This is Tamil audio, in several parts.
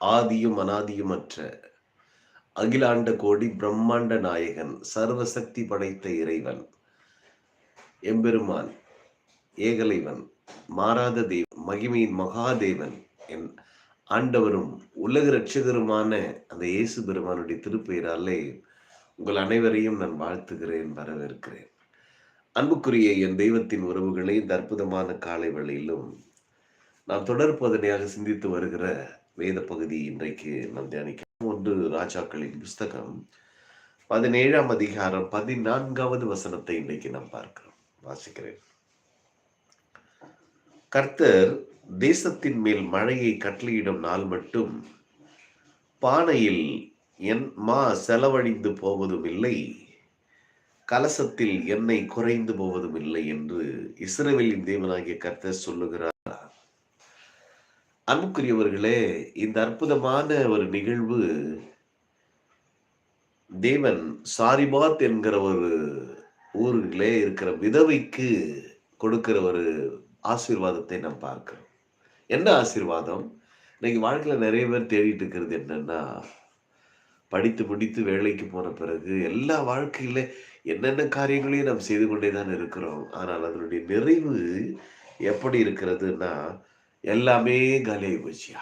ஆதியும் அனாதியுமற்ற அகிலாண்ட கோடி பிரம்மாண்ட நாயகன் சர்வசக்தி படைத்த இறைவன் எம்பெருமான் ஏகலைவன் மாறாத தெய்வன் மகிமையின் மகாதேவன் என் ஆண்டவரும் உலக ரட்சகருமான அந்த இயேசு பெருமானுடைய திருப்பெயராலே உங்கள் அனைவரையும் நான் வாழ்த்துகிறேன் வரவேற்கிறேன். அன்புக்குரிய என் தெய்வத்தின் உறவுகளை இந்த அற்புதமான காலை வேளையிலும் நாம் தொடர் போதனையாக சிந்தித்து வருகிற வேத பகுதி இன்றைக்கு நாம் தியானிக்கிறோம் ஒன்று ராஜாக்களின் புஸ்தகம். பதினேழாம் அதிகாரம் பதினான்காவது வசனத்தை இன்றைக்கு நாம் பார்க்கிறோம். வாசிக்கிறேன். கர்த்தர் தேசத்தின் மேல் மழையை கட்டளையிடும் நாள் மட்டும் பானையில் என் மா செலவழிந்து போவதும் இல்லை கலசத்தில் எண்ணெய் குறைந்து போவதும் இல்லை என்று இஸ்ரவேலின் தேவனாகிய கர்த்தர் சொல்லுகிறார். அன்புக்குரியவர்களே இந்த அற்புதமான ஒரு நிகழ்வு தேவன் சாரிபாத் என்கிற ஒரு ஊரிலே இருக்கிற விதவைக்கு கொடுக்கிற ஒரு ஆசீர்வாதத்தை நாம் பார்க்கிறோம். என்ன ஆசீர்வாதம்? இன்னைக்கு வாழ்க்கையில் நிறைய பேர் தேடிட்டு இருக்கிறது என்னன்னா படித்து முடித்து வேலைக்கு போன பிறகு எல்லா வாழ்க்கையில என்னென்ன காரியங்களையும் நாம் செய்து கொண்டே தான் இருக்கிறோம். ஆனால் அதனுடைய நிறைவு எப்படி இருக்கிறதுன்னா எல்லாமே காலியாகி போச்சியா?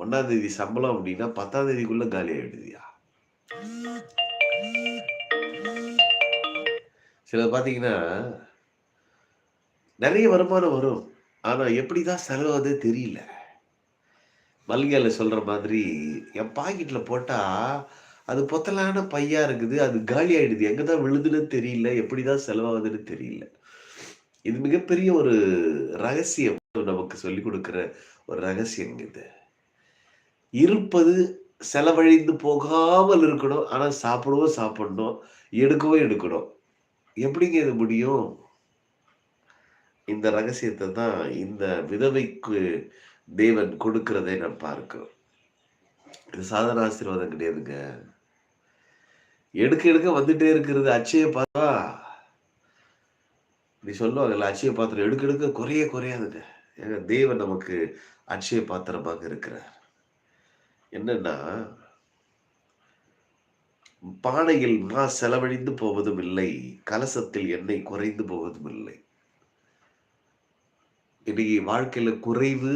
ஒன்றாம் தேதி சம்பளம் அப்படின்னா பத்தாம் தேதிக்குள்ள காலி ஆயிடுதியா? சிலது பார்த்தீங்கன்னா நிறைய வருமானம் வரும். ஆனால் எப்படி தான் செலவாதே தெரியல. மல்லிகையில் சொல்கிற மாதிரி என் பாக்கெட்டில் போட்டால் அது பொத்தலான பையா இருக்குது அது காலி ஆயிடுது. எங்கதான் விழுதுன்னு தெரியல எப்படி தான் செலவாகுதுன்னு தெரியல. இது மிகப்பெரிய ஒரு ரகசியம். நமக்கு சொல்லி கொடுக்கிற ஒரு ரகசியம் இது. இருப்பது செலவழிந்து போகாமல் இருக்கணும். ஆனா சாப்பிடவும் சாப்பிடணும். எடுக்கவும் எடுக்கணும். எப்படிங்க இது முடியும்? இந்த ரகசியத்தை தான் இந்த விதவைக்கு தேவன் கொடுக்கிறதை நான் பார்க்கிறோம். இது சாதாரண ஆசீர்வாதம் கிடையாதுங்க. எடுக்க எடுக்க வந்துட்டே இருக்கிறது. அச்சய பார்த்தா நீ சொல்லுவாங்கல்ல அச்சய பாத்திரம் எடுக்க எடுக்க குறைய குறையாதுங்க. ஏங்க தேவன் நமக்கு அச்சய பாத்திரமாக இருக்கிறார். என்னன்னா பானையில் மா செலவழிந்து போவதும் இல்லை கலசத்தில் எண்ணெய் குறைந்து போவதும் இல்லை. இன்னைக்கு வாழ்க்கையில குறைவு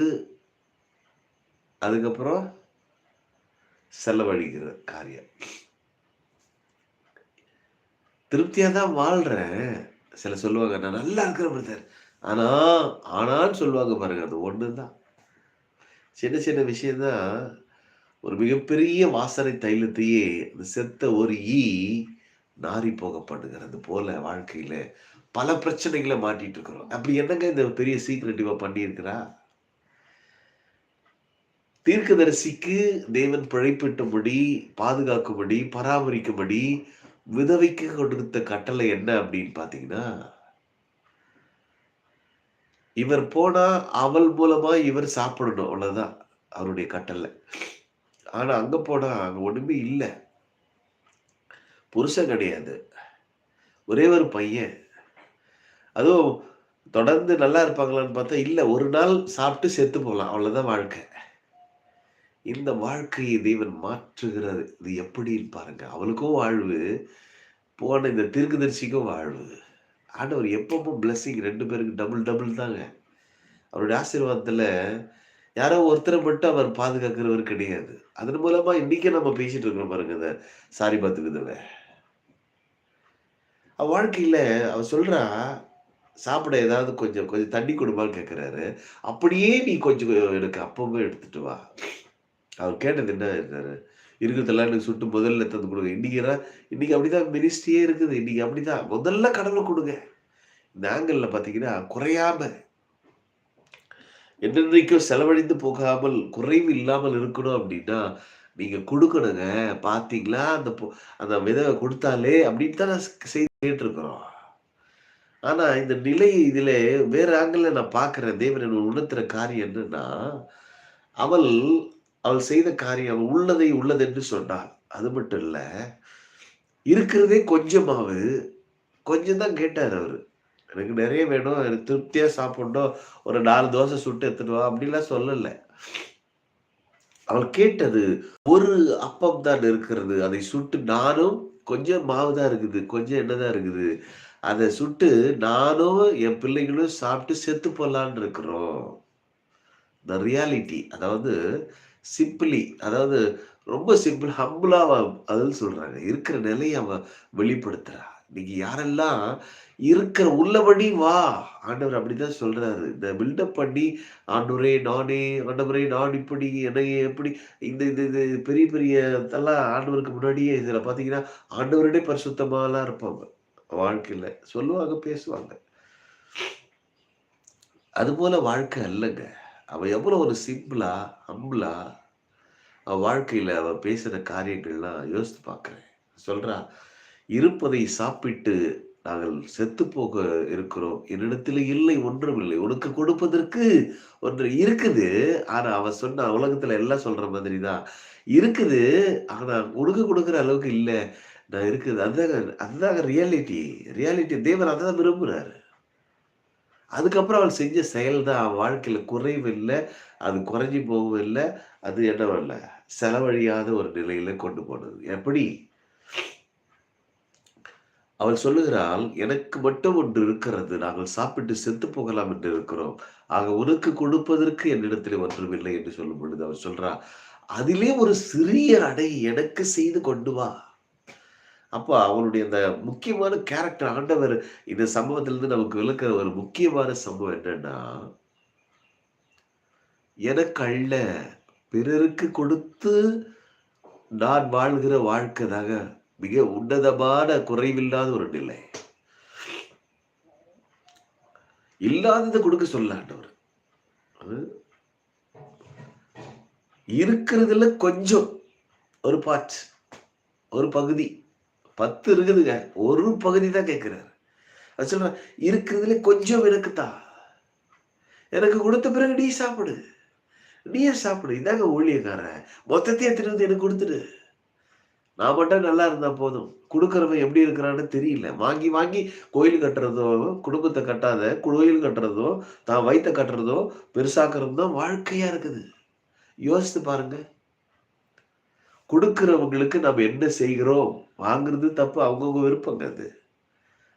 அதுக்கப்புறம் செலவழிக்கிற காரியம். திருப்தியா தான் வாழ்றேன். சில சொல்லுவாங்க நான் நல்லா இருக்கிறேன் பிரதர். ஆனா ஆனான்னு சொல்லுவாங்க பாருங்க அது ஒன்று தான் சின்ன சின்ன விஷயம்தான் ஒரு மிகப்பெரிய வாசனை தைலத்தையே அந்த செத்த ஒரு ஈ நாரி போக பண்ணுகிறது போல வாழ்க்கையில பல பிரச்சனைகளை மாட்டிட்டு இருக்கிறோம். அப்படி என்னங்க இந்த பெரிய சீக்ரெட்டிவா பண்ணியிருக்கிறா? தீர்க்கதரிசிக்கு தேவன் பிழைப்பிட்டபடி பாதுகாக்கும்படி பராமரிக்கும்படி விதவைக்கு கொடுத்த கட்டளை என்ன அப்படின்னு பார்த்தீங்கன்னா இவர் போனா அவள் மூலமா இவர் சாப்பிடணும் அவ்வளவுதான் அவருடைய கட்டளை. ஆனா அங்க போனா அங்க ஒண்ணுமே இல்லை. புருஷன் கிடையாது. ஒரே ஒரு பையன். அதுவும் தொடர்ந்து நல்லா இருப்பாங்களான்னு பார்த்தா இல்லை ஒரு நாள் சாப்பிட்டு செத்து போகலாம் அவ்வளோதான் வாழ்க்கை. இந்த வாழ்க்கையை தேவன் மாற்றுகிறது இது எப்படின்னு பாருங்க. அவளுக்கும் வாழ்வு போன இந்த தீர்க்கதரிசிக்கும் வாழ்வு. ஆண்டவர் எப்பவும் பிளஸ்ஸிங் ரெண்டு பேருக்கு டபுள் டபுள் தாங்க. அவருடைய ஆசீர்வாதத்தில் யாரோ ஒருத்தரை மட்டும் அவர் பாதுகாக்கிறவர் கிடையாது. அதன் மூலமாக இன்னைக்கு நம்ம பேசிட்டு இருக்கிறோம் பாருங்க இந்த சாரி பார்த்துக்குதுல அவ வாழ்க்கையில அவர் சொல்கிறா சாப்பிட ஏதாவது கொஞ்சம் கொஞ்சம் தண்ணி கொடுமான்னு கேட்குறாரு அப்படியே நீ கொஞ்சம் எனக்கு அப்பவே எடுத்துட்டு வா. அவர் கேட்டது என்ன இருந்தாரு இருக்கிறதெல்லாம் எனக்கு சுட்டு முதல்ல தந்து கொடுங்க. இன்னைக்கு இன்னைக்கு அப்படிதான் மினிஸ்ட்ரியே இருக்குது. இன்னைக்கு அப்படிதான். முதல்ல கடவுளை கொடுங்க. இந்த ஆங்கிளில் பார்த்தீங்கன்னா குறையாம என்னென்னைக்கும் செலவழிந்து போகாமல் குறைவு இல்லாமல் இருக்கணும் அப்படின்னா நீங்க கொடுக்கணுங்க. பாத்தீங்களா அந்த அந்த விதவை கொடுத்தாலே அப்படின்னு தான் நான் செய்து கேட்டிருக்கிறோம். ஆனா இந்த நிலை இதுல வேற ஆங்கிள் நான் பாக்குறேன் தேவன் உணர்த்துற காரியம் என்னன்னா அவள் அவள் செய்த காரியம் அவள் உள்ளதை உள்ளதென்று சொன்னாள். அது மட்டும் இல்லை இருக்கிறதே கொஞ்சமாவு கொஞ்சம் தான் கேட்டார் அவர். எனக்கு நிறைய வேணும் எனக்கு திருப்தியாக சாப்பிடணும். ஒரு நாலு தோசை சுட்டு எடுத்துட்டு வா அப்படிலாம் சொல்லலை. அவள் கேட்டது ஒரு அப்பம் தான் இருக்கிறது. அதை சுட்டு நானும் கொஞ்சம் மாவு தான் இருக்குது. கொஞ்சம் என்னதான் இருக்குது. அதை சுட்டு நானும் என் பிள்ளைகளும் சாப்பிட்டு செத்து போலான்னு இருக்கிறோம். த ரியாலிட்டி அதாவது சிம்பிளி அதாவது ரொம்ப சிம்பிள் ஹம்பிளா அதில் சொல்கிறாங்க இருக்கிற நிலையை அவன் வெளிப்படுத்துறா. இன்னைக்கு யாரெல்லாம் இருக்கிற உள்ளபடி வா ஆண்டவர் அப்படிதான் சொல்றாரு. இந்த பில்டப் பண்ணி ஆண்டவரே நானே ஆண்டவரே நான் இப்படி என்னை எப்படி இந்த இந்த இது பெரிய பெரிய இதெல்லாம் ஆண்டவருக்கு முன்னாடியே இதுல பாத்தீங்கன்னா ஆண்டவருடைய பரிசுத்தமாலாம் இருப்பாங்க. வாழ்க்கையில சொல்லுவாங்க பேசுவாங்க. அது போல வாழ்க்கை அல்லங்க. அவள் எவ்வளோ ஒரு சிம்பிளா ஹம்பிளா அவள் வாழ்க்கையில் அவள் பேசுகிற காரியங்கள்லாம் யோசித்து பார்க்குறேன். சொல்கிறா இருப்பதை சாப்பிட்டு நாங்கள் செத்து போக இருக்கிறோம். என்னிடத்தில் இல்லை ஒன்றும் இல்லை. உனக்கு கொடுப்பதற்கு ஒன்று இருக்குது. ஆனா அவன் சொன்ன உலகத்துல எல்லாம் சொல்ற மாதிரி தான் இருக்குது. ஆனா உனக்கு கொடுக்குற அளவுக்கு இல்லை. நான் இருக்குது. அதுதாங்க அதுதாங்க ரியாலிட்டி ரியாலிட்டி தேவர் அதை தான் விரும்புறாரு. அதுக்கப்புறம் அவள் செஞ்ச செயல் தான் அவன் வாழ்க்கையில் குறைவு இல்லை. அது குறைஞ்சி போகவும் இல்லை. அது என்னவும் இல்லை செலவழியாத ஒரு நிலையில கொண்டு போனது. எப்படி? அவள் சொல்லுகிறாள் எனக்கு மட்டும் ஒன்று இருக்கிறது. நாங்கள் சாப்பிட்டு செத்து போகலாம் என்று இருக்கிறோம். ஆக உனக்கு கொடுப்பதற்கு என்னிடத்தில் ஒன்றுமில்லை என்று சொல்லும் பொழுது அவள் சொல்றா அதிலே ஒரு சிறிய அடை எனக்கு செய்து கொண்டு வா. அப்போ அவனுடைய அந்த முக்கியமான கேரக்டர் ஆண்டவர் இந்த சம்பவத்திலிருந்து நமக்கு விளக்குற ஒரு முக்கியமான சம்பவம் என்னன்னா எனக்கு அல்ல பிறருக்கு கொடுத்து நான் வாழ்கிற வாழ்க்கை தாங்க மிக உன்னதமான குறைவில்லாத ஒரு நிலை. இல்லாததை கொடுக்க சொல்லாண்டவர் அது இருக்கிறதுல கொஞ்சம் ஒரு பார்ட் ஒரு பகுதி. பத்து இருக்குதுங்க. ஒரு பகுதி தான் கேட்கிறாரு அது சொல்ற இருக்கிறதுல கொஞ்சம் எனக்கு தான் எனக்கு கொடுத்த பிறகு நீ சாப்பிடு. நீயே சாப்பிடு? இதாங்க ஊழியக்காரன் மொத்தத்தையும் எடுத்துட்டு வந்து எனக்கு கொடுத்துடு. நான் மட்டும் நல்லா இருந்தா போதும். கொடுக்குறவன் எப்படி இருக்கிறான்னு தெரியல. வாங்கி வாங்கி கோயில் கட்டுறதோ குடும்பத்தை கட்டாத கோயில் கட்டுறதோ தான் வயிற்ற கட்டுறதோ பெருசாக்குறது தான் வாழ்க்கையா இருக்குது. யோசித்து பாருங்க. கொடுக்கிறவங்களுக்கு நம்ம என்ன செய்கிறோம்? வாங்குறது தப்பு. அவங்கவுங்க விருப்பங்க அது.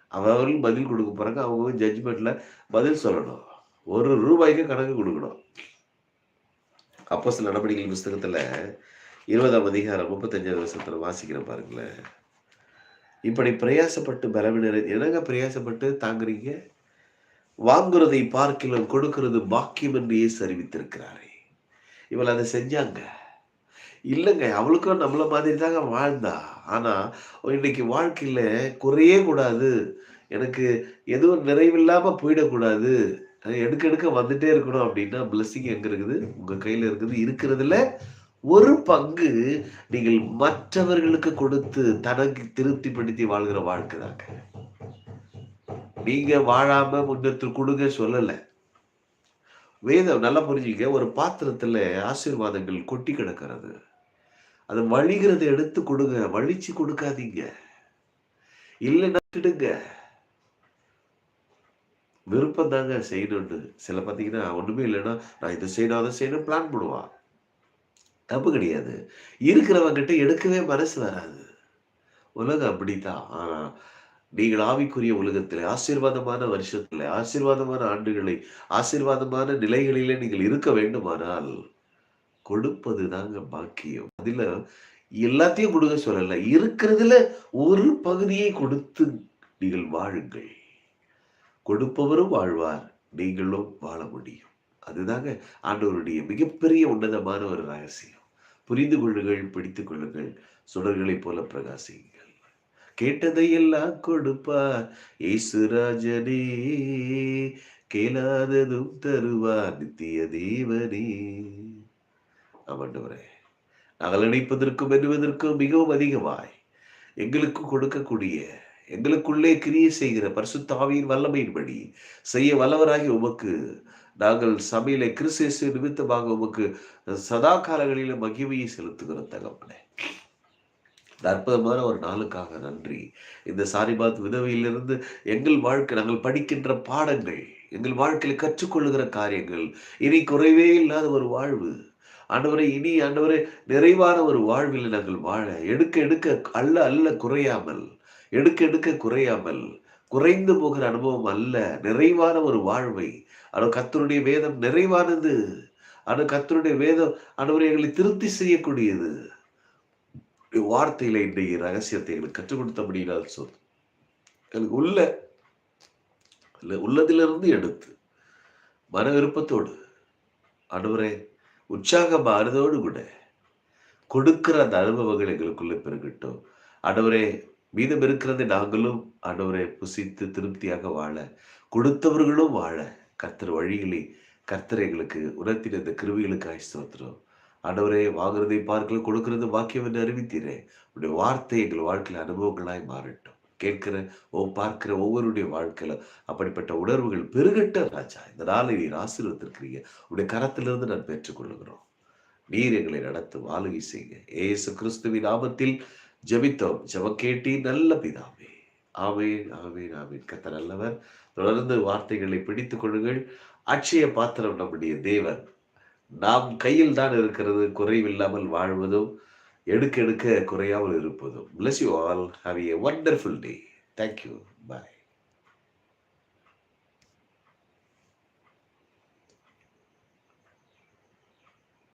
அவர்களும் பதில் கொடுக்க போகிறாங்க அவங்கவுங்க ஜட்ஜ்மெண்ட்டில் பதில் சொல்லணும். ஒரு ரூபாய்க்கு கணக்கு கொடுக்கணும். அப்போ சில நடவடிக்கைகள் புஸ்தகத்தில் இருபதாம் அதிகாரம் முப்பத்தஞ்சாவது வருஷத்தில் வாசிக்கிற பாருங்களேன். இப்படி பிரயாசப்பட்டு பலவினர் என்னங்க பிரயாசப்பட்டு தாங்குறீங்க? வாங்குறதை பார்க்கலாம் கொடுக்கிறது பாக்கியம் என்று அறிவித்திருக்கிறாரே. இவள் அதை செஞ்சாங்க. இல்லைங்க அவளுக்கும் நம்மளை மாதிரி தாங்க வாழ்ந்தா. ஆனால் இன்னைக்கு வாழ்க்கையில் குறையே கூடாது. எனக்கு எதுவும் நிறைவில்லாமல் போயிடக்கூடாது. எடுக்க எடுக்க வந்துட்டே இருக்கணும் அப்படின்னா பிளஸ்ஸிங் எங்கே இருக்குது? உங்கள் கையில் இருக்குது. இருக்கிறதுல ஒரு பங்கு நீங்கள் மற்றவர்களுக்கு கொடுத்து தனக்கு திருப்திப்படுத்தி வாழ்கிற வாழ்க்கை தாங்க. நீங்க வாழாம முன்னத்து கொடுங்க சொல்லல. வேதம் நல்லா புரிஞ்சுக்க ஒரு பாத்திரத்துல ஆசீர்வாதங்கள் கொட்டி கிடக்கிறது. அது வழிகிறத எடுத்து கொடுங்க. வழிச்சு கொடுக்காதீங்க. இல்லைன்னா விட்டுடுங்க. விருப்பம் தாங்க செய்யணும்னு. சில பார்த்தீங்கன்னா ஒன்றுமே இல்லைன்னா நான் இதை செய்யணும் அதை செய்யணும் பிளான் பண்ணுவான் தப்பு கிடையாது. இருக்கிறவங்கிட்ட எடுக்கவே மனசு வராது. உலகம் அப்படித்தான். ஆனால் நீங்கள் ஆவிக்குரிய உலகத்தில் ஆசீர்வாதமான வருஷத்தில் ஆசீர்வாதமான ஆண்டுகளை ஆசீர்வாதமான நிலைகளிலே நீங்கள் இருக்க வேண்டுமானால் கொடுப்பது தாங்க பாக்கியம். அதுல எல்லாத்தையும் கொடுக்க சொல்லல. இருக்கிறதுல ஒரு பகுதியை கொடுத்து நீங்கள் வாழுங்கள். கொடுப்பவரும் வாழ்வார். நீங்களும் வாழ முடியும். அதுதாங்க ஆண்டவருடைய மிகப்பெரிய உன்னதமான ஒரு ரகசியம். புரிந்து கொள்ளுங்கள் பிடித்துக் கொள்ளுங்கள் சுடர்களைப் போல பிரகாசியுங்கள். கேட்டதையெல்லாம் கொடுப்பார். ஏசுராஜனே கேளாததும் தருவார். நித்திய தேவனே. ஆமாண்டவரே நாங்கள் நினைப்பதற்கும் எண்ணுவதற்கும் மிகவும் அதிகமாய். எங்களுக்கு கொடுக்கக்கூடிய எங்களுக்குள்ளே கிரியை செய்கிற பரிசுத்தாவியின் வல்லமையின்படி செய்ய வல்லவராகி உமக்கு நாங்கள் சபையில கிறிஸ்து நிமித்தமாக உமக்கு சதா காலங்களில மகிமையை செலுத்துகிற தகவலே அற்புதமான ஒரு நாளுக்காக நன்றி. இந்த சாரிபாத் விதவையிலிருந்து எங்கள் வாழ்க்கை நாங்கள் படிக்கின்ற பாடங்கள் எங்கள் வாழ்க்கையில் கற்றுக்கொள்ளுகிற காரியங்கள் இனி குறைவே இல்லாத ஒரு வாழ்வு ஆண்டவரை இனி ஆண்டவரை நிறைவான ஒரு வாழ்வில் நாங்கள் வாழ எடுக்க எடுக்க அல்ல அல்ல குறையாமல் எடுக்க எடுக்க குறையாமல் குறைந்து போகிற அனுபவம் அல்ல நிறைவான ஒரு வாழ்வை. ஆனால் கத்தருடைய வேதம் நிறைவானது. ஆனால் கத்தருடைய வேதம் ஆண்டவரை எங்களை திருப்தி செய்யக்கூடியது. வார்த்தையில இன்றைய ரகசியத்தை எங்களுக்கு கற்றுக் கொடுத்தபடினால் சொல். எனக்கு உள்ள உள்ளதிலிருந்து எடுத்து மன விருப்பத்தோடு ஆண்டவரே உற்சாகமானதோடு கூட கொடுக்கிற அந்த அனுபவங்கள் எங்களுக்குள்ளே பெருகட்டும். ஆண்டவரே மீதம் இருக்கிறதை நாங்களும் ஆண்டவரை புசித்து திருப்தியாக வாழ கொடுத்தவர்களும் வாழ கர்த்தர் வழியிலே கர்த்தர் எங்களுக்கு உணர்த்தின இந்த கிருவிகளுக்கு ஆய்ஸ்தோத்திரம் ஆண்டவரே வாங்குறதை பார்க்கல கொடுக்கறது வாக்கியம் என்று அறிவித்தீரே. உடைய வார்த்தை எங்கள் வாழ்க்கையில் அனுபவங்களாய் மாறட்டும். கேட்கிற ஓ பார்க்கிற ஒவ்வொருடைய வாழ்க்கையில அப்படிப்பட்ட உணர்வுகள் பெருகட்ட ராஜா இந்த நாளை நீர் ஆசீர்வத்திருக்கிறீங்க உடைய கரத்திலிருந்து நான் பெற்றுக்கொள்ளுகிறோம். நீர் எங்களை நடத்தும் ஆளுகை செய்யுங்க ஏசு கிறிஸ்துவின் ஆபத்தில் ஜபித்தோம். ஜபக்கேட்டி நல்ல பிதாவே. ஆமேன் ஆமேன் ஆமேன். கத்த நல்லவர். தொடர்ந்து வார்த்தைகளை பிடித்துக் கொள்ளுங்கள். அட்சய பாத்திரம் நம்முடைய தேவன். நாம் கையில் தான் இருக்கிறது. குறைவில்லாமல் வாழ்வதும் எடுக்க எடுக்க குறையாமல் இருப்பதும். Plus you all have a wonderful day thank you bye